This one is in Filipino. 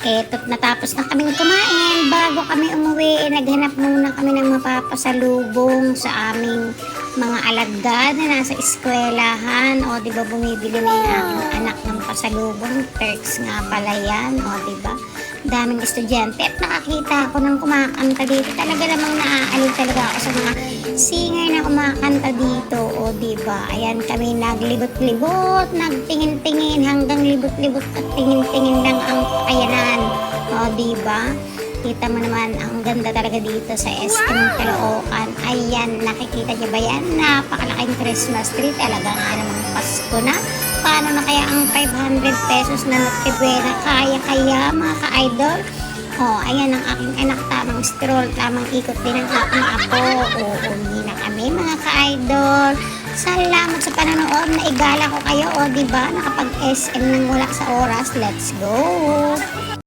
Eto't natapos na kaming kumain. Bago kami umuwi, eh, naghanap muna kami ng mapapasalubong sa aming mga alagad na nasa eskwelahan. O, di ba, bumibili na yung aking anak ng pasalubong. Perks nga pala yan. O, di ba? daming estudyante at nakakita ako ng kumakanta dito. Talaga namang naaalib talaga ako sa mga singer na kumakanta dito. O, di ba? Ayan kami naglibot-libot, nagtingin-tingin hanggang libot-libot at tingin-tingin lang ang kayanan. O, di ba? Kita mo naman, ang ganda talaga dito sa SM Caloocan. Ayan, nakikita niyo ba yan? Napakalaking Christmas tree. Talaga nga namang Pasko na. Paano na kaya ang 500 pesos na natibuena? Kaya-kaya mga ka-idol? Oh, ayan ang aking anak. Tamang stroll, tamang ikot din ang aking apo. Uuwi na kami mga ka-idol. Salamat sa panonood. Naigala ko kayo. O, di ba? Nakapag-SM nang wala sa oras. Let's go!